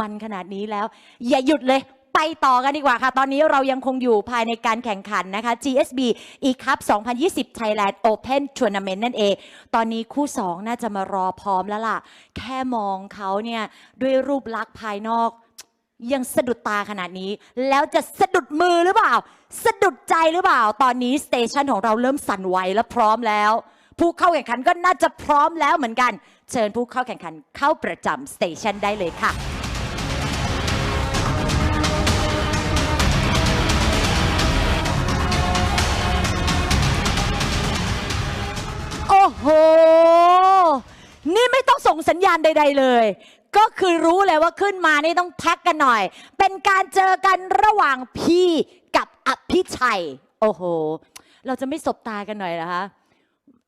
มันขนาดนี้แล้ว อย่าหยุดเลยไปต่อกันดีกว่าค่ะ ตอนนี้เรายังคงอยู่ภายในการแข่งขันนะคะ GSB e Cup 2020 Thailand Open Tournament นั่นเอง ตอนนี้คู่ 2 น่าจะมารอพร้อมแล้วล่ะ แค่มองเขาเนี่ย ด้วยรูปลักษณ์ภายนอก ยังสะดุดตาขนาดนี้ แล้วจะสะดุดมือหรือเปล่า สะดุดใจหรือเปล่า ตอนนี้สเตชันของเราเริ่มสั่นไหวและพร้อมแล้ว ผู้เข้าแข่งขันก็น่าจะพร้อมแล้วเหมือนกัน เชิญผู้เข้าแข่งขันเข้าประจำสเตชันได้เลยค่ะ นี่ไม่ต้องส่งสัญญาณใด ๆ เลย ก็คือรู้เลยว่าขึ้นมานี่ต้องแท็กกันหน่อย เป็นการเจอกันระหว่างพี่กับอภิชัย โอ้โห เราจะไม่สบตากันหน่อยเหรอคะ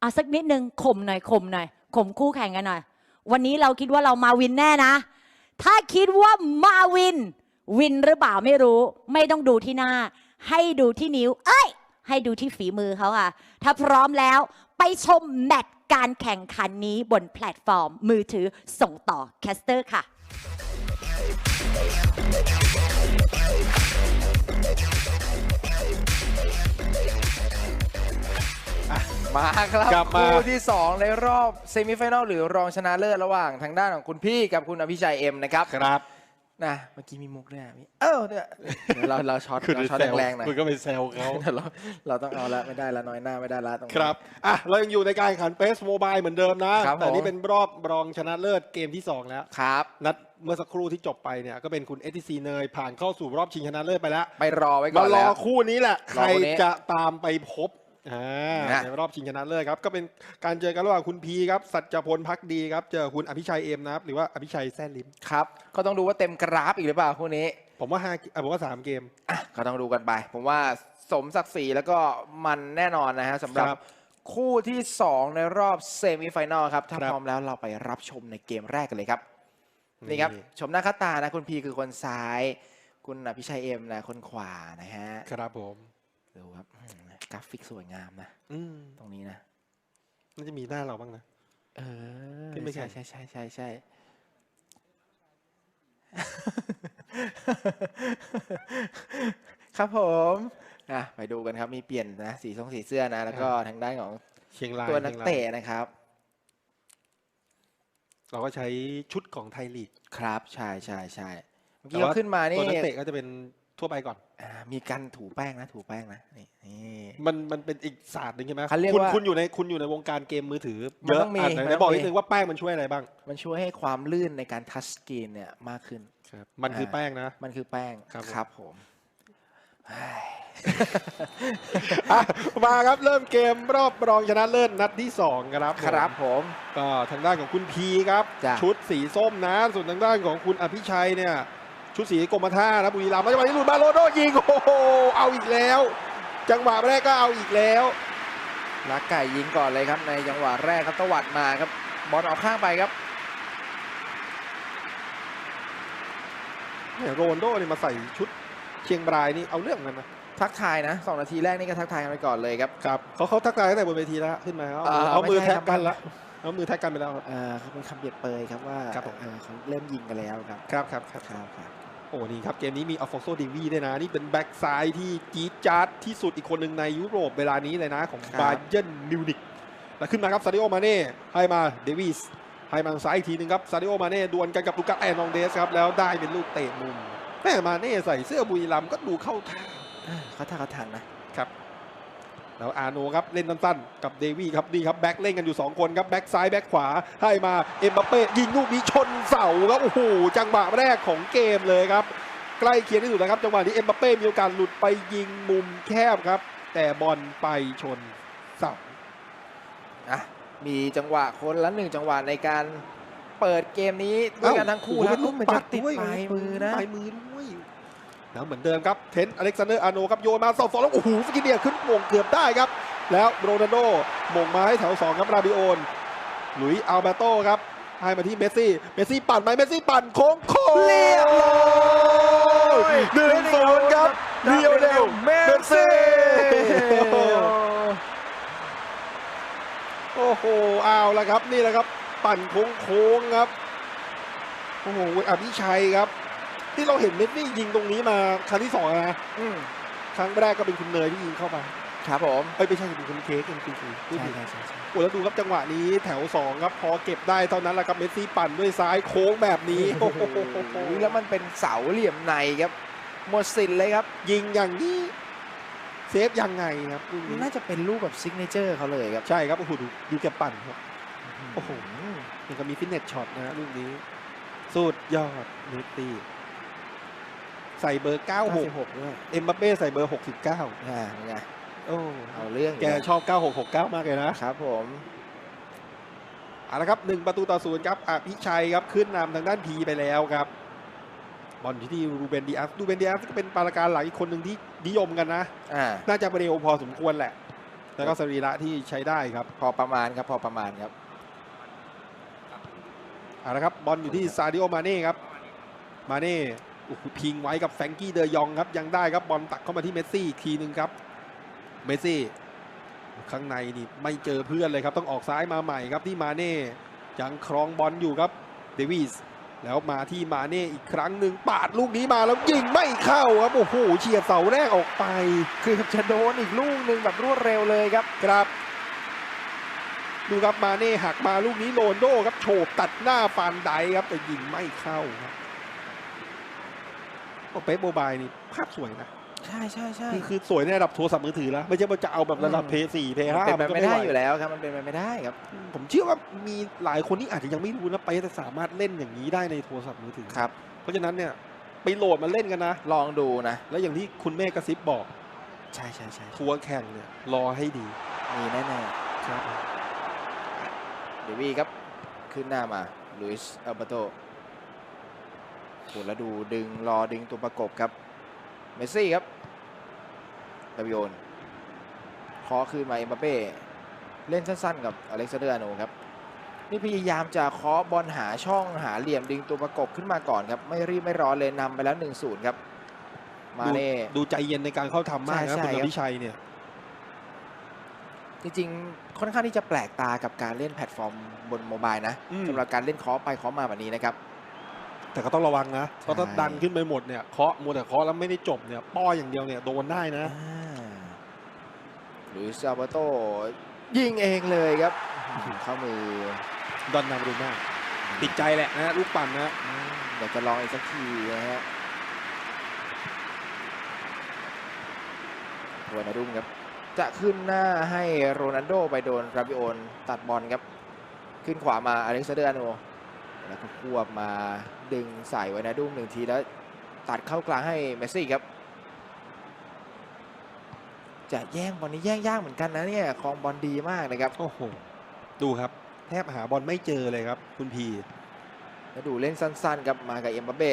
เอาสักนิดนึงข่มหน่อยข่มหน่อยข่มคู่แข่งกันหน่อย วันนี้เราคิดว่าเรามาวินแน่นะ ถ้าคิดว่ามาวิน วินหรือเปล่าไม่รู้ ไม่ต้องดูที่หน้า ให้ดูที่นิ้ว เอ้ย ให้ดูที่ฝีมือเขาค่ะ ถ้าพร้อมแล้วไปชมแมตช์ การแข่งขันนี้บนแพลตฟอร์ม มือถือส่งต่อแคสเตอร์ค่ะ มาครับกลับมา คู่ที่ 2 ในรอบเซมิไฟแนลหรือรองชนะเลิศระหว่างทางด้านของคุณพี่กับคุณอภิชัยเอ็มนะครับ ครับ นะเมื่อกี้มีมุกด้วยอะมีเอ้าเนี่ยเดี๋ยวเราเราช็อตคุณเราช็อตแซวแรงๆหน่อยคุณก็ไปแซวเขา เดี๋ยวเราเราต้องเอาละไม่ได้ละน้อยหน้าไม่ได้ละตรงนี้ ครับ อะ เรายังอยู่ในการแข่งขันเปสโมบายเหมือนเดิมนะ ครับแต่นี่ผมเป็นรอบรองชนะเลิศเกมที่ 2 แล้ว ครับ นัดเมื่อสักครู่ที่จบไปเนี่ย ก็เป็นคุณเอทีซีเนยผ่านเข้าสู่รอบชิงชนะเลิศไปแล้ว ไปรอไว้ก่มาอนรแล้อว คู่นี้แหละใครอรคู่นี้ จะตามไปพบ อ่านะในรอบชิงชนะเลิศครับ ก็เป็นการเจอกันระหว่างคุณพีครับ สัจพลพักดีครับ เจอคุณอภิชัยเอ็มนะครับ หรือว่าอภิชัยแซ่ลิม ครับ ก็ต้องดูว่าเต็มกราฟอีกหรือเปล่าคู่นี้ ผมว่าห้าอะผมว่าสามเกมอะก็ต้องดูกันไป ผมว่าสมศักดิ์ศรีแล้วก็มันแน่นอนนะฮะสำหรับครับคู่ที่ 2 ในรอบเซมิไฟแนลครับ ถ้าครับพร้อมแล้วเราไปรับชมในเกมแรกกันเลยครับ นี่ครับ ชมหน้าค่าตานะคุณพีคือคนซ้าย คุณอภิชัยเอ็มนะคนขวานะฮะ ครับผม ดูครับอืม กราฟิกสวยงามนะ อืมตรงนี้นะ น่าจะมีหน้าเราบ้างนะ เออขึ้นไปแข่ใช่งใช่ใช่ใช่ใช่ ครับผมนะไปดูกันครับ มีเปลี่ยนนะ สีทรงสีเสื้อนะ แล้วก็ทางด้านของเชียงรายตัวนักชียงรายเตะนะครับ เราก็ใช้ชุดของไทยลีก ครับ ใช่ใช่ใช่เมื่อแต่กี้ว่าเขาขึ้นมานี่ตัวนักเตะก็จะเป็น ทั่วไปก่อน อ่ามีการถูแป้งนะ ถูแป้งนะนี่นี่ มันมันเป็นอีกศาสตร์หนึ่งใช่ไหมเขาเรียกคุณว่าคุณอยู่ในคุณอยู่ในวงการเกมมือถือมันเยอะต้องมีอะไหนมันไหนต้องบอกมีนิดนึงว่าแป้งมันช่วยอะไรบ้างมันช่วยให้ความลื่นในการทัชสกรีนเนี่ยมากขึ้นมันคือแป้งนะ มันคือแป้งครับผมครับผมเฮ้ยอะมาครับเริ่มเกมรอบรองชนะเลิศนัดที่สองครับผมครับผม ก็ทางด้านของคุณพีครับ จ้ะ ชุดสีส้มนะ ส่วนทางด้านของคุณอภิชัยเนี่ย ชุดสีกรมท่านะบุรีรัมย์แล้วจังหวะนี้หลุดมาโรโดยิงโอ้โหเอาอีกแล้ว จังหวะแรกก็เอาอีกแล้วลักไก่ยิงก่อนเลยครับในจังหวะแรกครับตวัดมาครับบอลออกข้างไปครับเนี่ยโรนลโดนี่มาใส่ชุดเชียงรายนี่เอาเรื่องกันนะทักทายนะสองนาทีแรกนี่ก็ทักทายกันไปก่อนเลยครับครับเขาเขาทักทายตั้งแต่บนเวทีแล้วขึ้นมาเอาอ่าเอามือไม่ใช่แท็กกันครับละเอามือแท็กกันไปแล้วครับเอ่อเขาเป็นคำเปรียบเปรยครับว่าครับผมเอ่อเขาเริ่มยิงกันแล้วครับครับครับครับครับครับ โอ้นี่ครับ เกมนี้มีอัลฟองโซเดวีด้วยนะ นี่เป็นแบ็กซ้ายที่จี๊ดจ๊าดที่สุดอีกคนหนึ่งในยุโรปเวลานี้เลยนะของบาเย r n นมิวนิกแล้วขึ้นมาครับซาดิโอมาเน่ให้มาเดวิสให้มาทางซ้ายอีกทีหนึงครับซาดิโอมาเน่ดวลกันกับลูกัสแอนนองเดสครับแล้วได้เป็นลูกเตะมุมแม่มาเน่ใส่เสื้อบุรีรัมย์ก็ดูเข้าทางเอ้ยเขาท่าเขาทางนะ แล้วอาโนครับเล่นสั้นๆกับเดวี่ครับนี่ครับแบ็คเล่นกันอยู่ 2 คนครับแบ็คซ้ายแบ็คขวาให้มาเอ็มบัปเป้ยิงลูกนี้ชนเสาครับโอ้โหจังหวะแรกของเกมเลยครับ ใกล้เคียงที่สุดนะครับจังหวะนี้เอ็มบัปเป้มีโอกาสหลุดไปยิงมุมแคบครับ แต่บอลไปชนเสาอะมีจังหวะคนละหนึ่งจังหวะในการเปิดเกมนี้ด้วยกันทั้งคู่โอ้โหนะเป็นลูกมันปัจะดติดด้วยปลายมือนะปลายมือด้วย แล้วเหมือนเดิมครับ เทนต์อเล็กซานเดอร์อาโนครับโยนมาสองสองแล้วโอ้โหฟิกิเนียขึ้นโมงเกือบได้ครับ แล้วโรนัลโดโมงมาให้แถวสองครับราบิโอนหลุยส์อัลเบโตครับให้มาที่เมสซี่ เมสซี่ปั่นไหมเมสซี่ปั่นโค้งโค้งเรียบร้อยหนึ่งศูนย์ครับเรียวเร็วเมสซี่โอ้โหเอาละครับนี่แหละครับ ปั่นโค้งๆครับโอ้โหอภิชัยครับ ที่เราเห็นเมสซี่ยิงตรงนี้มาครั้งที่สองแล้วนะอืมครั้งแรกก็เป็นคุณเนยที่ยิงเข้าไปครับผมเอ้ยไม่ใช่เป็นคุณเค้กเป็นคุณคุณพูดใช่ผิดใช่ใช่ใช่โอ้แล้วดูครับจังหวะนี้แถวสองครับพอเก็บได้เท่านั้นแหละครับเมสซี่ปั่นด้วยซ้ายโค้งแบบนี้โอ้โหแล้วมันเป็นเสาเหลี่ยมในครับหมดสิทธิ์เลยครับ ยิงอย่างนี้เซฟยังไงครับลูกนี้น่าจะเป็นรูปแบบซิกเนเจอร์เขาเลยครับ ใช่ครับโอ้โหดูดูแกปั่นครับโอ้โหอืมยังก็มีฟิตเนสช็อตนะฮะลูกนี้สุดยอดเมสซี่ ใส่เบอร์96ด้วยเอ็มบัปเป้ใส่เบอร์ 69อ่าไงโอ้เอาเรื่องยู่แกนะชอบ 9669 มากเลยนะ ครับผมเอาละครับหนึ่งประตูต่อศูนย์ครับอภิชัยครับขึ้นนำทางด้านพีไปแล้วครับ บอลอยู่ที่รูเบนดีอาสรูเบนดีอาสก็เป็นปราการหลักอีกคนหนึ่งที่นิยมกันนะอ่าน่าจะเร็วพอสมควรแหละ แล้วก็สรีระที่ใช้ได้ครับ พอประมาณครับ พอประมาณครับเอาละครับบอลอยู่ที่ซาดิโอมาเน่ครับ มาเน่โอ้โห พิงไว้กับแฟรงกี้เดยองครับยังได้ครับบอลตักเข้ามาที่เมสซี่อีกทีหนึ่งครับเมสซี่ข้างในนี่ไม่เจอเพื่อนเลยครับต้องออกซ้ายมาใหม่ครับที่มาเน่ยังครองบอลอยู่ครับเดวิสแล้วมาที่มาเน่อีกครั้งหนึ่งปาดลูกนี้มาแล้วยิงไม่เข้าครับโอ้โหเฉียดเสาแรกออกไปเกือบจะโดนอีกลูกหนึ่งแบบรวดเร็วเลยครับครับดูครับมาเน่หักมาลูกนี้โรนลโดครับโฉบตัดหน้าฟานไดครับแต่ยิงไม่เข้าครับ โอ้เป๊ปโมบายนี่ภาพสวยนะใช่ใช่ใช่คือคือสวยในระดับโทรศัพท์มือถือแล้ว ไม่ใช่ว่าจะเอาแบบระดับอืมเพย์สี่เพย์มันห้าเป็นไปก็ไม่ได้หวอยู่แล้วครับ มันเป็นไปไม่ได้ครับ ผมเชื่อว่ามีหลายคนที่อาจจะยังไม่รู้นะไปแต่สามารถเล่นอย่างนี้ได้ในโทรศัพท์มือถือครับ เพราะฉะนั้นเนี่ยไปโหลดมาเล่นกันนะ ลองดูนะ แล้วอย่างที่คุณเมฆกระซิบบอก ใช่ใช่ใช่ทัวร์แข่งเนี่ยรอให้ดี มีแน่ครับๆเดวี่ครับ ขึ้นหน้ามาลุยส์อัลเบโต โหแล้วดูดึงรอดึงตัวประกบครับ เมสซี่ครับดาวิโอนเคอคืนมาเอ็มบัปเป้เล่นสั้นๆ กับอเล็กซานเดอร์อาร์โนครับนี่พยายามจะเคาะบอลหาช่องหาเหลี่ยมดึงตัวประกบขึ้นมาก่อนครับ ไม่รีบไม่ร้อนเลยนำไปแล้ว 1-0 ครับ มาดูเน่ดูใจเย็นในการเข้าทำมากใช่นะใช่คุณครัอบภิชัยเนี่ย จริงๆ ค่อนข้างที่จะแปลกตากับการเล่นแพลตฟอร์มบนโมบายนะอืมสำหรับการเล่นเคาะไปเคาะมาแบบนี้นะครับ แต่ก็ต้องระวังนะเพราะถ้าใช่ดันขึ้นไปหมดเนี่ยเคาะมัวแต่เคาะแล้วไม่ได้จบเนี่ยป้ออย่างเดียวเนี่ยโดนได้นะลุยส์อัลเบโตยิงเองเลยครับ เข้ามือดอนนาบรูน่าติดใจแหละนะลูกปั่นนะอืมอยากจะลองอีกสักทีนะฮะวานาดุมครับ จะขึ้นหน้าให้โรนัลโดไปโดนราบิโอนตัดบอลครับ ขึ้นขวามาอเล็กซานเดอร์อาร์โนแล้วก็ควบมา ดึงใส่วานาดุมหนึ่งทีแล้วตัดเข้ากลางให้เมสซี่ครับ จะแย่งบอลนี้แย่งยากเหมือนกันนะเนี่ยครองบอลดีมากนะครับโอ้โหดูครับ แทบหาบอลไม่เจอเลยครับคุณพีแล้วดูเล่นสั้นๆครับมากับเอ็มบัปเบ้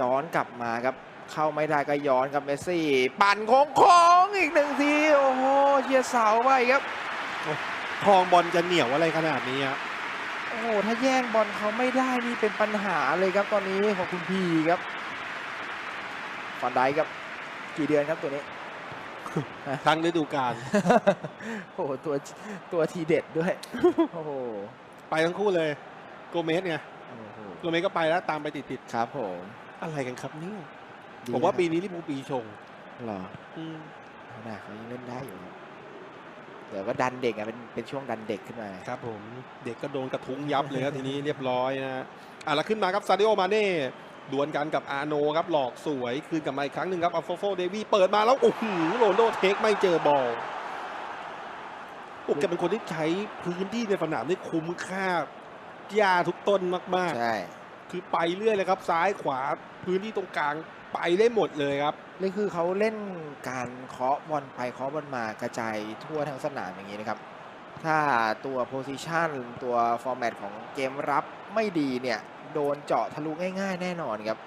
ย้อนกลับมาครับ เข้าไม่ได้ก็ย้อนกับเมสซี่ ปั่นโค้งๆอีกหนึ่งทีโอ้โหเชียร์เสาไปครับคลองบอลจะเหนียวอะไรขนาดนี้อะ โอ้โหถ้าแย่งบอลเขาไม่ได้นี่เป็นปัญหาเลยครับตอนนี้ของคุณพีครับฟันไดครับกี่เดือนครับตัวนี้ทั้งฤดูกาลโอ้โหตัวตัวทีเด็ดด้วยโอ้โหไปทั้งคู่เลยโกเมสไงโอ้โหโกเมสก็ไปแล้วตามไปติดครับผมๆอะไรกันครับเนี่ยดีผมว่านะปีนี้ลิเวอร์พูลปีชงเหรออืมเอาหน้าเขายังเล่นได้อยู่ครับ เดี๋ยวก็ดันเด็กอะเป็นเป็นช่วงดันเด็กขึ้นมาครับผมเด็กก็โดนกระทุ้งยับเลยครับทีนี้เรียบร้อยนะอะแล้วขึ้นมาครับซาดิโอมาเน่ดวลกันกับอาโนครับหลอกสวยคืนกลับมาอีกครั้งหนึ่งครับอัลโฟโฟเดวี่เปิดมาแล้วโอ้โหโรนลโดเทคไม่เจอบอลโอ้แกเป็นคนที่ใช้พื้นที่ในสนามได้คุ้มค่าหญ้าทุกต้นมากใช่ๆคือไปเรื่อยเลยครับ ซ้ายขวาพื้นที่ตรงกลางไปได้หมดเลยครับ นี่คือเขาเล่นการเคาะบอลไปเคาะบอลมากระจายทั่วทั้งสนามอย่างนี้นะครับ ถ้าตัวโพซิชันตัวฟอร์แมตของเกมรับไม่ดีเนี่ยโดนเจาะทะลุง่ายๆ แน่นอนครับ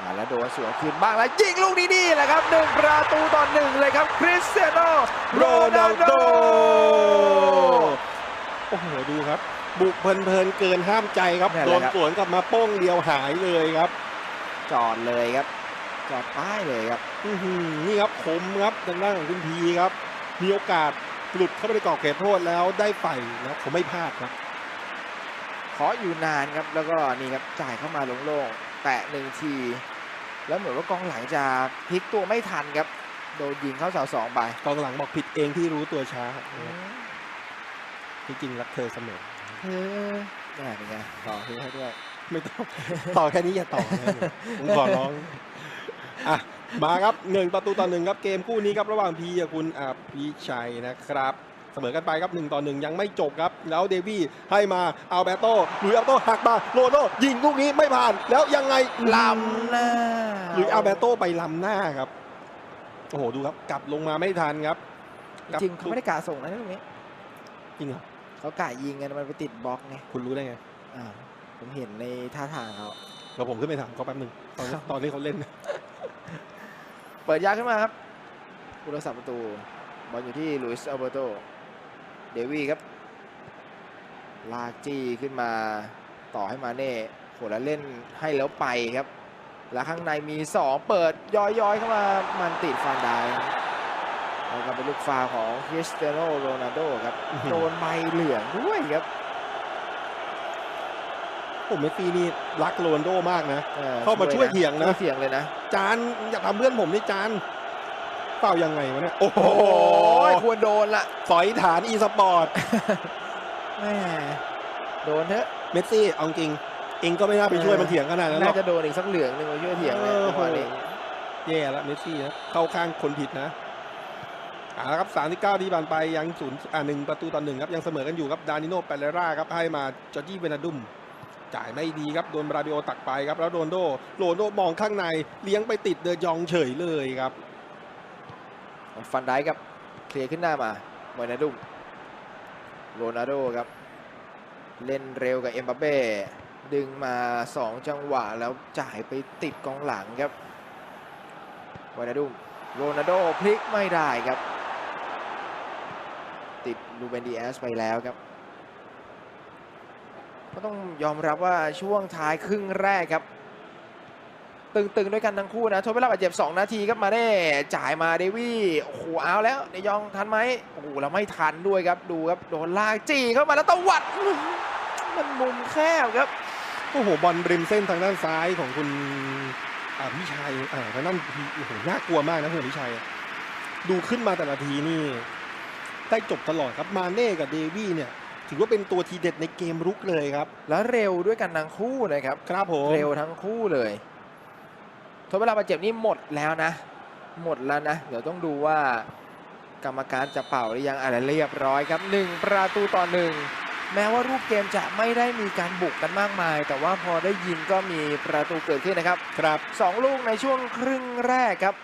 อ่าแล้วโดนสวนคืนบ้างแล้วยิงลูกนี้ดีแหละครับหนึ่งประตูต่อหนึ่งเลยครับคริสเตียโนโรนัลโดโอ้โหดูครับ บุกเพลินๆเกินห้ามใจครับนั่นแหโดละนครับสวนกลับมาโป้งเดียวหายเลยครับ จอดเลยครับ จอดป้ายเลยครับอื้อหือนี่ครับคมครับทางด้านของคุณพีครับ มีโอกาสหลุดเข้าไปในกรอบเขตโทษแล้วได้ไปแล้วเขาไม่พลาดครับเคาะอยู่นานครับแล้วก็นี่ครับจ่ายเข้ามาโล่งๆแตะหนึ่งที แล้วเหมือนว่ากองหลังจะพลิกตัวไม่ทันครับ โดนยิงเข้าเสาสองไปกองหลังบอกผิดเองที่รู้ตัวช้านะครับที่จริงรักเธอเสมอเฮ้ยนี่เป็นไงต่อคือให้ด้วย ไม่ต้อง ต่อแค่นี้อย่าต่อนะผมขอร้องอะมาครับหนึ่งประตูต่อหนึ่งครับเกมคู่นี้ครับระหว่างพีกับคุณอภิชัยนะครับเสมอกันไปครับหนึ่งต่อหนึ่งยังไม่จบครับ แล้วเดวี่ให้มาอัลเบโตหลุยส์อัลเบโตหักมาโรโดยิงลูกนี้ไม่ผ่าน แล้วยังไงลำหน้าหลุยส์อัลเบโตไปลำหน้าครับโอ้โหดูครับ กลับลงมาไม่ทันครับ จริงๆเขาไม่ได้กะส่งนะตรงนี้จริงเหรอเขากะยิงกันมันไปติดบล็อกไงคุณรู้ได้ไงอ่า ผมเห็นในท่าทางเขาเราผมขึ้นไปถามเขาแป๊บหนึ่งตอนนี้ตอนที่เขาเล่น เปิดยากขึ้นมาครับผู้รักษาประตู บอลอยู่ที่ลุยส์อัลเบโต เดวี่ครับ ลากจี้ขึ้นมาต่อให้มาเน่โหแล้วเล่นให้แล้วไปครับ แล้วข้างในมี 2 เปิดย้อยๆเข้ามามันติดฟานไดายแล้วก็เป็นลูกฟาวล์ของคริสเตียโนโรนัลโดครับอื้อหือโดนใบเหลืองด้วยครับ ผมเมสซี่นี่รักโรนลโดมากนะออเข้ามาช่วยเถียงนะช่วยเถียงเลยนะ จานอย่าทำเพื่อนผมนี่จานเปล่ายังไงวะเนี่ย โอ้โหโอ้ยควรโดนละสอยฐานอีสปอร์ตแม่โดนเถอะ เมสซี่เอาจริง เองก็ไม่น่าไปช่วยมันเถียงขนาดนั้นหรน่าอกจะโดนอีกสักเหลืองหนึ่งมาช่วยเถียงเลยเออจังหวะนี้แย่แล้วเมสซี่นะเข้าข้างคนผิดนะเอาละครับ39ที่ผ่านไปยังศูนย์อ่าหนึ่งประตูต่อหนึ่งครับยังเสมอกันอยู่ครับดานิโนเปเรราครับให้มาจอร์จี้เวนาดุม จ่ายไม่ดีครับโดนบราดิโอตักไปครับแล้วโรนโดโรนโดมองข้างในเลี้ยงไปติดเดอร์ยองเฉยเลยครับฟันได้ครับเคลียร์ขึ้นหน้ามาโมนาดุมโรนัลโดครับ เล่นเร็วกับเอ็มบัเป้ดึงมา 2 จังหวะแล้วจ่ายไปติดกองหลังครับโมนาดุมโรนัลโดพลิกไม่ได้ครับ ติดลูเบนดีแอสไปแล้วครับ ก็ต้องยอมรับว่าช่วงท้ายครึ่งแรกครับ ตึงๆด้วยกันทั้งคู่นะทดเวลาบาดเจ็บ 2 นาทีครับมาได้จ่ายมาเดวี่โอ้โหเอาแล้วเดยองทันไหมโอ้โหแล้วไม่ทันด้วยครับดูครับโดนลากจี้เข้ามาแล้วตวัดมันมุมแคบครับโอ้โหบอลริมเส้นทางด้านซ้ายของคุณอ่าพิชัยอ่าทางด้านโอ้โหน่ากลัวมากนะคุณพิชัย ดูขึ้นมาแต่ละทีนี่ได้จบตลอดครับมาเน่กับเดวี่เนี่ย ถือว่าเป็นตัวทีเด็ดในเกมรุกเลยครับ แล้วเร็วด้วยกันทั้งคู่นะครับ ครับผม เร็วทั้งคู่เลยทดเวลาบาดเจ็บนี่หมดแล้วนะ หมดแล้วนะ เดี๋ยวต้องดูว่ากรรมการจะเป่าหรือยังอะไรเรียบร้อยครับหนึ่งประตูต่อหนึ่งแม้ว่ารูปเกมจะไม่ได้มีการบุกกันมากมาย แต่ว่าพอได้ยิงก็มีประตูเกิดขึ้นนะครับ ครับสองลูกในช่วงครึ่งแรกครับ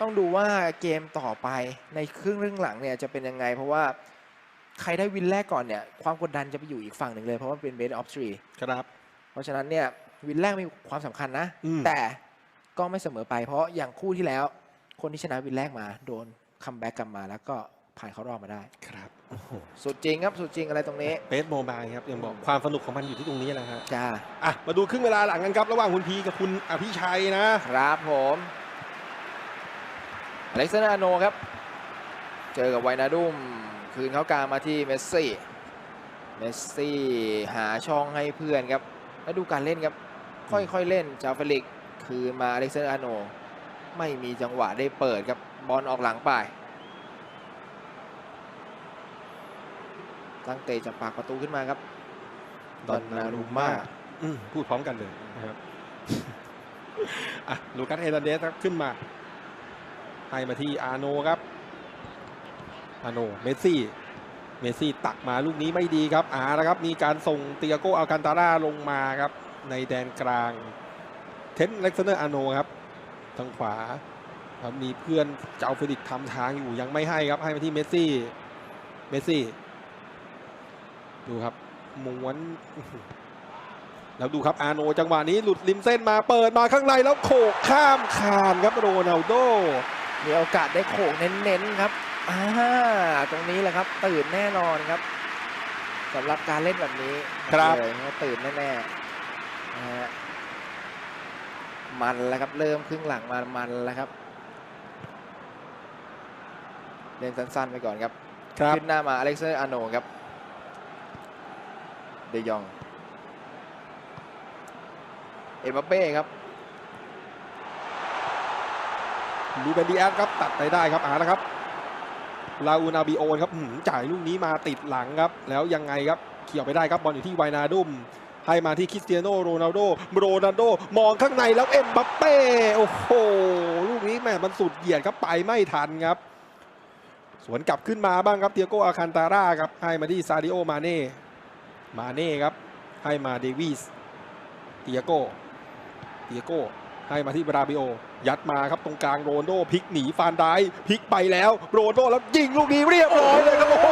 ต้องดูว่าเกมต่อไปในครึ่งเรื่องหลังเนี่ยจะเป็นยังไง เพราะว่า ใครได้วินแรกก่อนเนี่ยความกดดันจะไปอยู่อีกฝั่งหนึ่งเลย เพราะว่าเป็นเบสออฟทรีครับ เพราะฉะนั้นเนี่ยวินแรกมีความสำคัญนะอืมแต่ก็ไม่เสมอไป เพราะอย่างคู่ที่แล้ว คนที่ชนะวินแรกมา โดนคัมแบ็กกลับมาแล้วก็ผ่านเข้ารอบมาได้ ครับ โอ้โห สุดจริงครับ สุดจริงอะไรตรงนี้เบสโมบายครับ ยังบอกความสนุกของมันอยู่ที่ตรงนี้แหละครับจ้าอะ มาดูครึ่งเวลาหลังกันครับ ระหว่างคุณพีกับคุณอภิชัยนะ ครับผมอเล็กซานดร์อาร์โนครับ เจอกับไวนาดุม คืนเขากลางมาที่เมสซี่ เมสซี่หาช่องให้เพื่อนครับ แล้วดูการเล่นครับ ค่อยๆเล่นจาเฟลิกคืนมาอเล็กซานดร์อาร์โน ไม่มีจังหวะได้เปิดครับ บอลออกหลังไป ตั้งเตะจากปากประตูขึ้นมาครับดอนนารุม่าอืมพูดพร้อมกันเลยนะครับอะลูคัสเฮร์นันเดสครับขึ้นมาให้มาที่อาโนครับ อาโนเมสซี่ เมสซี่ตักมาลูกนี้ไม่ดีครับอาแล้วครับ มีการส่งเตียโกอัลคันตาร่าลงมาครับ ในแดนกลาง เทนเล็กซานเดอร์อาโนครับ ทางขวาครับมีเพื่อนเจ้าเฟลิกทำทางอยู่ยังไม่ให้ครับ ให้มาที่เมสซี่ เมสซี่ ดูครับม้วนแล้วดูครับอาโนจังหวะนี้หลุดริมเส้นมาเปิดมาข้างในแล้วโขกข้ามคานครับโรนัลโดมีโอกาสได้โขกเน้นๆครับ อ่าตรงนี้แหละครับ ตื่นแน่นอนครับสำหรับการเล่นแบบนี้ครับเลยว่าตื่นแน่ๆนะฮะมันแล้วครับเริ่มครึ่งหลังมามันแล้วครับ เล่นสั้นๆไปก่อนครับครับขึ้นหน้ามาอเล็กซานเดอร์อาร์โนครับ เดยอง เอ็มบัปเป้ครับลูเบนดีแอสครับตัดไปได้ครับอ่านะครับ ลาอูนาบิโอนครับจ่ายลูกนี้มาติดหลังครับ แล้วยังไงครับเขี่ยวไปได้ครับบอลอยู่ที่ไวนาดุมให้มาที่คริสเตียโนโรนัลโดโรนัลโดมองข้างในแล้วเอ็มบัปเป้โอ้โหลูกนี้แม่มันสุดเหยียดครับไปไม่ทันครับ สวนกลับขึ้นมาบ้างครับเตียโกอาคันตาร่าครับให้มาที่ซาดิโอมาเน่มาเน่ครับให้มาเดวิสเตียโกเตียโก ให้มาที่บราบิโอ ยัดมาครับตรงกลางโรนลโดพลิกหนีฟานไดค์พลิกไปแล้ว โรนลโดแล้วยิงลูกนี้เรียบร้อยเลยครับโอ้โห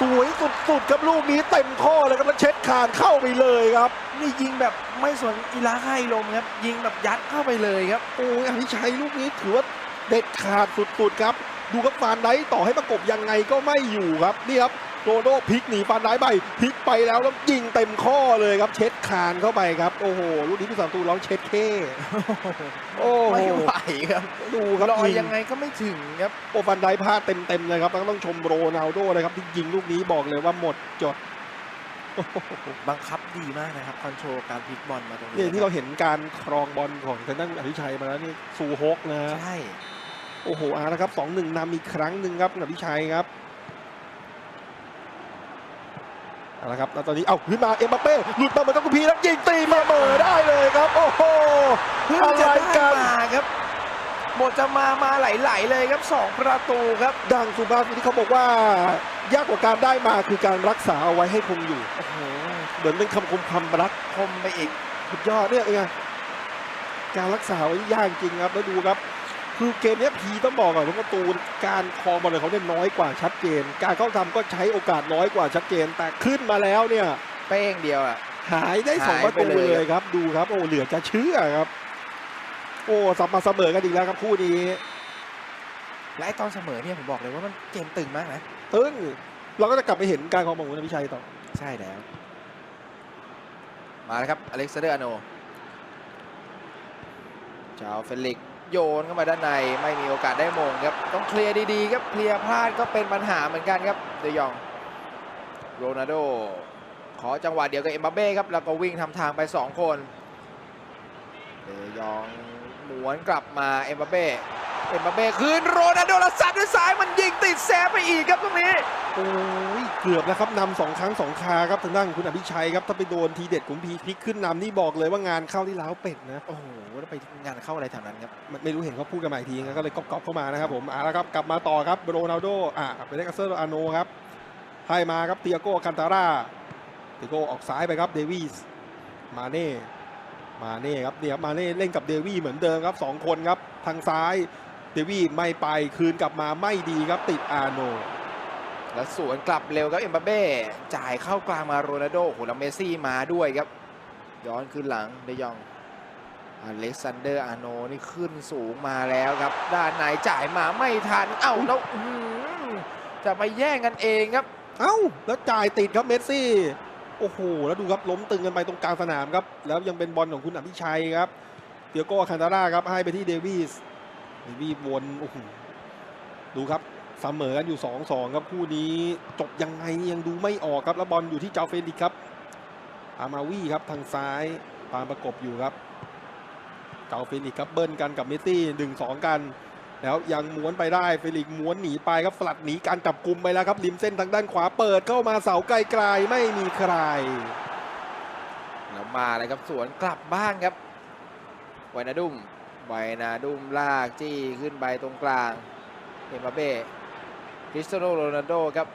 สวยสุดๆครับลูกนี้เต็มข้อเลยครับแล้วเช็ดคานเข้าไปเลยครับ นี่ยิงแบบไม่สนอีลาไคลมครับ ยิงแบบยัดเข้าไปเลยครับโอ้ยอภิชัยลูกนี้ถือว่าเด็ดขาดสุดๆครับ ดูครับฟานไดค์ต่อให้ประกบยังไงก็ไม่อยู่ครับนี่ครับ โรนลโดพลิกหนีฟานไดค์ไปพลิกไปแล้วแล้วยิงเต็มข้อเลยครับ เช็ดคานเข้าไปครับ โอ้โหลูกนี้ผู้สามตูร้องเช็ดเข้โอ้โหไม่ไหวครับดูครับลอยยิงยังไงก็ไม่ถึงครับโอ้ฟันไดพลาดเต็มๆเลยครับแล้วก็ต้องชมโรนัลโดนะครับที่ยิงลูกนี้บอกเลยว่าหมดจดบังคับดีมากนะครับคอนโทรลการพลิกบอลมาตรงนี้เนี่ยที่เราเห็นการครองบอลของทางด้านอภิชัยมาแล้วนี่ซูฮกนะฮะใช่โอ้โหอานะครับสองหนึ่งนำอีกครั้งหนึ่งครับอภิชัยครับ เอาละครับแล้วตอนนี้ เอ้าขึ้นมาเอ็มบัปเป้หลุดมาเหมือนกับกุพีแล้วยิงตีมาเบอร์ได้เลยครับ โอ้โหเพิ่งอะจะไรได้กันมาครับหมดจะมามาไหลๆเลยครับสองประตูครับ ดังสุภาพที่เขาบอกว่า ยากกว่าการได้มาคือการรักษาเอาไว้ให้คงอยู่โอ้โหเหมือนเป็นคำคมคำรักคมไปอีกสุดยอดเนี่ยไงการรักษาไว้ยากจริงครับแล้วดูครับ คือเกมเนี้ยพีต้องบอกก่อนว่าประตูการครองบอลของเขาเนี่ยน้อยกว่าชัดเจน การเข้าทำก็ใช้โอกาสน้อยกว่าชัดเจน แต่ขึ้นมาแล้วเนี่ยเป้งเดียวอะหายได้สองหายประไปตูเลยเลยครับ ดูครับ โอ้เหลือจะเชื่อครับ โอ้สับมาเสมอกันอีกแล้วครับคู่นี้และไอ้ตอนเสมอเนี่ยผมบอกเลยว่ามันเกมตึงมากนะตึ้งเราก็จะกลับไปเห็นการครองบอลของนพิชัยต่อใช่แล้ว มาแล้วครับอเล็กซานเดอร์อาโนเจ้าเฟลิกซ์ โยนเข้ามาด้านในไม่มีโอกาสได้มงครับต้องเคลียร์ดีๆครับเคลียร์พลาดก็เป็นปัญหาเหมือนกันครับเดยองโรนัลโดขอจังหวะเดียวกับเอ็มบัเบ้ครับแล้วก็วิ่งทำทางไป 2 คนเดยองหมุนกลับมาเอ็มบัเบ้เอ็มบัเบ้คืนโรนัลโดแล้วซัดด้วยซ้ายมันยิงติดแซฟไปอีกครับตรงนี้ โอ้ยเกือบแล้วครับนำสองครั้งสองคาครับทางด้านของคุณอภิชัยครับถ้าไปโดนทีเด็ดของพีพลิกขึ้นนำนี่บอกเลยว่างานเข้าที่ล้าวเป็ดนะโอ้โหแล้วไปงานเข้าอะไรแถวนั้นครับไม่ไม่รู้เห็นเขาพูดกันมาอีกทีนะก็เลยก๊อปๆเข้ามานะครับผมอ่าแล้วครับกลับมาต่อครับโรนัลโดอะไปได้กับเซอร์อาโนครับให้มาครับเตียโกคันตาร่าเตียโกออกซ้ายไปครับเดวิสมาเน่มาเน่ครับเนี่ยครับมาเน่เล่นกับเดวี่เหมือนเดิมครับสองคนครับทางซ้ายเดวี่ไม่ไปคืนกลับมาไม่ดีครับติดอาโน แล้วสวนกลับเร็วครับเอ็มบัเบ้จ่ายเข้ากลางมาโรนัลโดโอ้หแล้วเมซี่มาด้วยครับ ย้อนขึ้นหลังเดยองอเล็กซานเดอร์อาโนนี่ขึ้นสูงมาแล้วครับ ด้านในจ่ายมาไม่ทัน เอ้าแล้วจะไปแย่งกันเองครับ เอ้าแล้วจ่ายติดครับเมสซี่ โอ้โห แล้วดูครับล้มตึงกันไปตรงกลางสนามครับ แล้วยังเป็นบอลของคุณอภิชัยครับเตียโก้คันตาร่าครับให้ไปที่เดวิสเดวิสวนโอ้โหดูครับ เสมอกันอยู่ 2-2 ครับคู่นี้จบยังไงนี่ยังดูไม่ออกครับแล้วบอลอยู่ที่เจ้าเฟลิกซ์ครับ อามาวีครับทางซ้ายตามประกบอยู่ครับ เจ้าเฟลิกซ์ครับเบิ้ลกันกับเมสซี่หนึ่งสองกัน แล้วยังม้วนไปได้เฟลิกซ์ม้วนหนีไปครับสลัดหนีการจับกลุ่มไปแล้วครับริมเส้นทางด้านขวาเปิดเข้ามาเสาไกลๆไม่มีใครแล้วมาเลยครับสวนกลับบ้านครับไวนาดุมไวนาดุมลากจี้ขึ้นไปตรงกลางเอ็มบัปเบ้ คริสเตียโนโรนัลโดครับ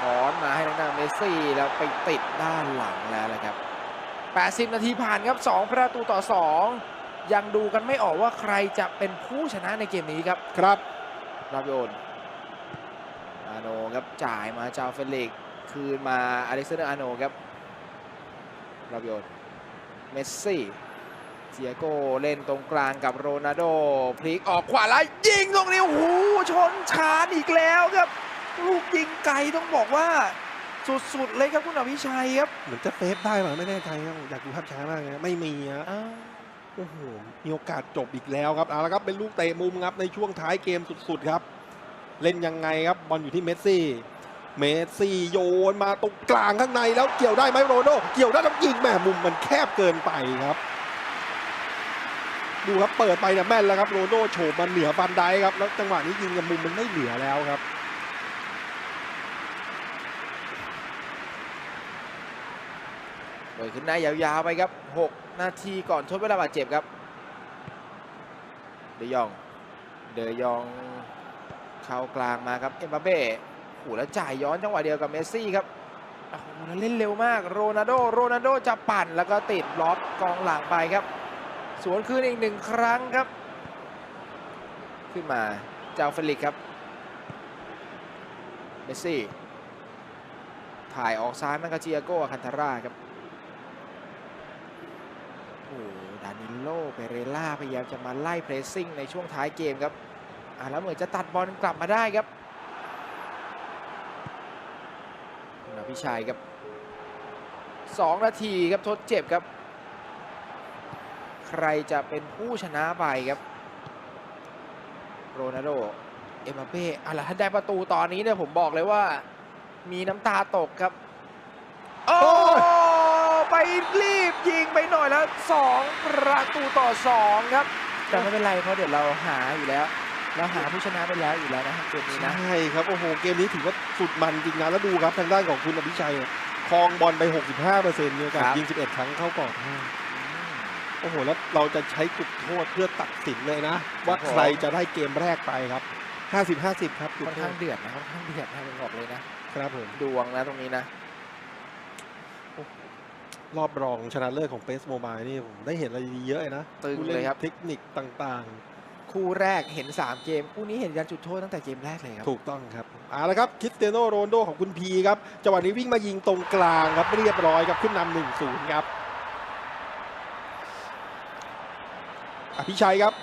ถอนมาให้ทางด้านเมสซี่แล้วไปติดด้านหลังแล้วนะครับ 80 นาทีผ่านครับ 2 ประตูต่อ 2 ยังดูกันไม่ออกว่าใครจะเป็นผู้ชนะในเกมนี้ครับ ครับราบิโอนอาโนครับจ่ายมาจาวเฟลิกซ์คืนมาอเล็กซานเดอร์อาโนครับราบิโอนเมสซี่ เซียโกเล่นตรงกลางกับโรนัลโดพลิกออกขวาแล้วยิงตรงนี้โอ้โหชนชานอีกแล้วครับ ลูกยิงไกลต้องบอกว่า สุดๆเลยครับคุณอภิชัยครับ เหมือนจะเซฟได้ไหมไม่แน่ใจครับอยากดูภาพช้ามากเลยนะไม่มีฮะอ้าวโอ้โหมีโอกาสจบอีกแล้วครับเอาละครับเป็นลูกเตะมุมครับในช่วงท้ายเกมสุดๆครับ เล่นยังไงครับบอลอยู่ที่เมสซี่เมสซี่โยนมาตรงกลางข้างในแล้วเกี่ยวได้ไหมโรนัลโดเกี่ยวได้แล้วยิงแหมมุมมันแคบเกินไปครับ ดูครับเปิดไปเนี่ยแม่นแล้วครับโรนัลโดโฉบมาเหนือฟันได้ครับแล้วจังหวะนี้ยิงกับมุมมันไม่เหลือแล้วครับเปิดขึ้นหน้ายาวๆไปครับ 6 นาทีก่อนทดเวลาบาดเจ็บครับ เดยอง เดยองเข้ากลางมาครับ เอ็มบัเป้โอ้แล้วจ่ายย้อนจังหวะเดียวกับเมสซี่ครับโอ้โหเล่นเร็วมาก โรนัลโด โรนัลโดจะปั่นแล้วก็ติดบล็อกกองหลังไปครับ สวนคืนอีกหนึ่งครั้งครับ ขึ้นมาเจ้าเฟลิกครับ เมสซี่ ถ่ายออกซ้ายมันก็เจียโก้คันทาร่าครับโอ้ดานิโลเปเรล่าพยายามจะมาไล่เพรสซิ่งในช่วงท้ายเกมครับอ่าแล้วเหมือนจะตัดบอลกลับมาได้ครับคุณอภิชัยครับสองนาทีครับทดเจ็บครับ ใครจะเป็นผู้ชนะไปครับ โรนัลโด เอ็มบัปเป้อะแล้วถ้าได้ประตูตอนนี้เนี่ยผมบอกเลยว่า มีน้ำตาตกครับ โอ้ไปรีบยิงไปหน่อยแล้วสองประตูต่อสองครับ แต่ไม่เป็นไรเพราะเดี๋ยวเราหาอยู่แล้วเราหาผู้ชนะไปแล้วอยู่แล้วนะครับเกมนี้นะใช่ครับ โอ้โห เกมนี้ถือว่าสุดมันจริงนะ แล้วดูครับ ทางด้านของคุณอภิชัยเนี่ยครองบอลไป 65%มีโอกาสครับยิง 11 ครั้งเข้ากรอบห้า โอ้โหแล้วเราจะใช้จุดโทษเพื่อตัดสินเลยนะ ว่าใครจะได้เกมแรกไปครับ 50-50 ครับจุดค่อนโทข้าษงเดือดนะค่อนข้างเดือดนะผมบอกเลยนะครับผมดวงนะตรงนี้นะ รอบรองชนะเลิศของเปสโมบายนี่ผมได้เห็นอะไรดีๆเยอะเลยนะตึงผู้เลยครับ เทคนิคต่างคู่แรกเห็น 3 เกม คู่นี้เห็นยันจุดโทษตั้งแต่เกมแรกเลยครับ ๆ ถูกต้องครับเอาละครับคริสเตียโนโรนลโดของคุณพีครับจังหวะนี้วิ่งมายิงตรงกลางครับเรียบร้อยครับขึ้นนำหนึ่งศูนย์ครับ ภิชัยครับ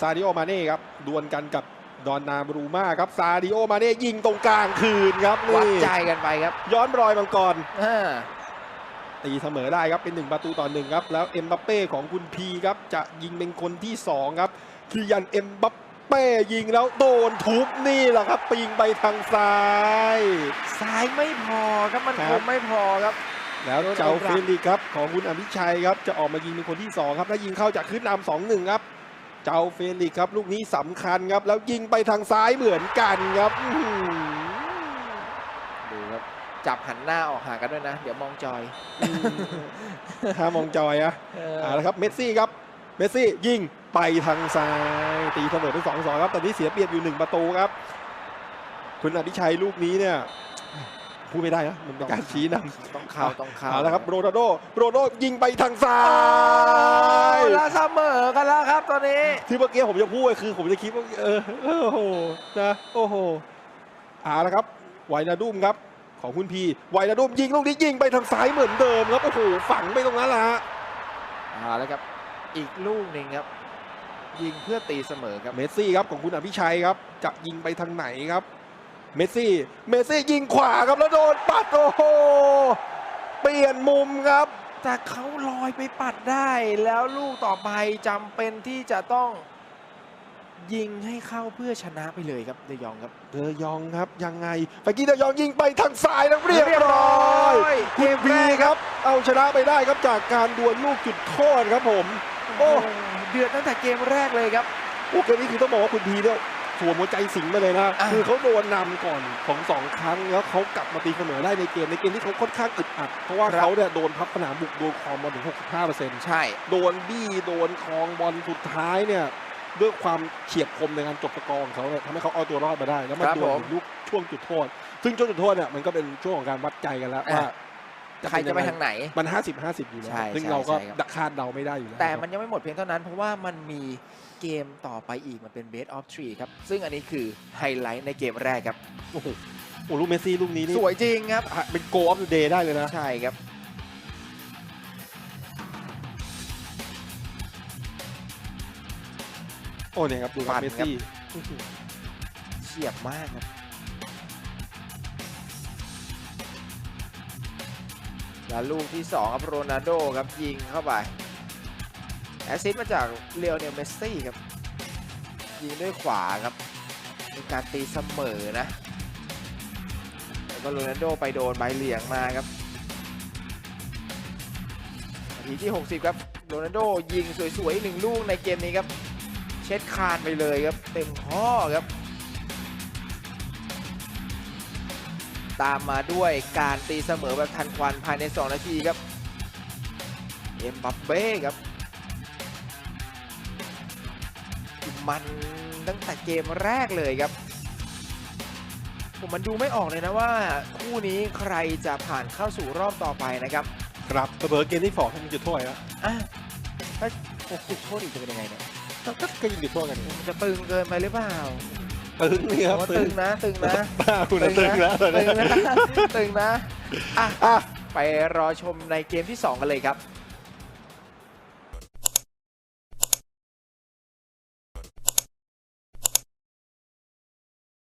ซาดิโอมาเน่ครับ ดวลกันกับดอนนาบรูมาครับ ซาดิโอมาเน่ยิงตรงกลางคืนครับวัดนี่ใจกันไปครับ ย้อนรอยมังกรอ่าตีเสมอได้ครับเป็น 1 ประตูต่อหนึ่งครับ แล้วเอ็มบัปเป้ของคุณพีครับ จะยิงเป็นคนที่ 2 ครับคียันเอ็มบัปเป้ยิงแล้วโดนทุบนี่แหละครับ ปิงไปทางซ้าย ซ้ายไม่พอครับมันคครับมไม่พอครับ แล้วโดนเจ้าเอากลัเฟบลิกซ์ครับของคุณอภิชัยครับจะออกมายิงเป็นคนที่2ครับแล้วยิงเข้าจากขึ้นนำสองหนึ่งครับ เจ้าเฟลิกซ์ครับ ลูกนี้สำคัญครับ แล้วยิงไปทางซ้ายเหมือนกันครับอื้อหือดูครับจับหันหน้าออกหากันด้วยนะ เดี๋ยวมองจอยห้ามองจอยอะเออเอาละครับเมสซี่ครับเมสซี่ยิงไปทางซ้ายตีเสมอเป็นสองสองครับตอนนี้เสียเปรียบอยู่หนึ่งประตูครับ คุณอภิชัยลูกนี้เนี่ย พูดไม่ได้นะมันเป็นการชี้นำต้องเข้าต้องเข้าเอาละครับโรนัลโดโรนัลโดยิงไปทางซ้าโอ้ยแล้วเสมอกันแล้วครับตอนนี้ ที่เมื่อกี้ผมจะพูดคือ ผมจะคิดว่าเออโอ้โหนะโอ้โหเอาละครับไวนาดุมครับ ของคุณพีไวนาดุมยิงลูกนี้ยิงไปทางซ้ายเหมือนเดิมครับโอ้โหฝังไปตรงนั้นละฮะเอาแล้วครับอีกลูกหนึ่งครับ ยิงเพื่อตีเสมอครับเมสซี่ครับของคุณอภิชัยครับจะยิงไปทางไหนครับ เมสซี่ เมสซี่ยิงขวาครับแล้วโดนปัดโอ้โห เปลี่ยนมุมครับ แต่เขาลอยไปปัดได้แล้วลูกต่อไปจำเป็นที่จะต้อง ยิงให้เข้าเพื่อชนะไปเลยครับเดยองครับ เดยองครับยังไงเมื่อกี้เดยองยิงไปทางซ้ายแล้วเรียบร้อยเกคุณมแรพีกครับ เอาชนะไปได้ครับจากการดวลลูกจุดโทษครับผมโอ้โอ้เดือดตั้งแต่เกมแรกเลยครับโอ้เกมนี้คือต้องบอกว่าคุณพีเนี่ย สวมหัวใจสิงไปเลยนะอะคือเขาโดนนำก่อนของสองครั้งแล้วเขากลับมาตีเสมอได้ในเกมในเกมที่เขาค่อนข้างอึดอัดเพราะว่าเขาเนี่ยโดนพับสนามบุกโดนคอมบอลถึง 65%ใช่ โดนบี้โดนคลองบอลสุดท้ายเนี่ยด้วยความเฉียบคมในการจบสกอร์ของเขาเนี่ยทำให้เขาเอาตัวรอดมาได้ แล้วมาครับโดนผมถึงลูกช่วงจุดโทษ ซึ่งช่วงจุดโทษเนี่ยมันก็เป็นช่วงของการวัดใจกันแล้วอะว่าใครจะไปทางไหน มัน 50 50 อยู่แล้วใช่ซึ่งใช่เราก็ใช่ครับดักคาดเดาไม่ได้อยู่แล้ว แต่ครับมันยังไม่หมดเพียงเท่านั้น เพราะว่ามันมี เกมต่อไปอีกมันเป็น Best of Three ครับ ซึ่งอันนี้คือไฮไลท์ในเกมแรกครับ โอ้โหโอ้ลูกเมสซี่ลูกนี้นี่สวยจริงครับอะเป็นโกออฟเดย์ได้เลยนะ ใช่ครับ โอ้เนี่ยครับดูครับปั่นเมสครับซี่เฉียบมากครับแล้วลูกที่2ครับโรนัลโดครับยิงเข้าไป แอสซิสต์มาจากเลโอเนลเมสซี่ครับ ยิงด้วยขวาครับเป็นการตีเสมอนะ แล้วก็โรนัลโดไปโดนใบเหลียงมาครับนาทีที่ 60 ครับโรนัลโดยิงสวยๆหนึ่งลูกในเกมนี้ครับ เช็ดคานไปเลยครับ เต็มข้อครับ ตามมาด้วยการตีเสมอแบบทันควันภายใน 2 นาทีครับ เอ็มบัปเป้ครับ มันตั้งแต่เกมแรกเลยครับ ผมมันดูไม่ออกเลยนะว่า คู่นี้ใครจะผ่านเข้าสู่รอบต่อไปนะครับ ครับเบอร์เกมที่สองถ้ามันจะถ้วยแล้วอะถ้าหกจุดโทษอีกจะเป็นยังไงเนี่ยก็ก็ก็ยิงจุดโทษกันอยู่มันจะตึงเกินไปหรือเปล่าตึงนี่ครับผมว่าตึงนะตึงนะบ้าคุณนะตึงแล้วตึงนะตึงนะอะอะไปรอชมในเกมที่2กันเลยครับ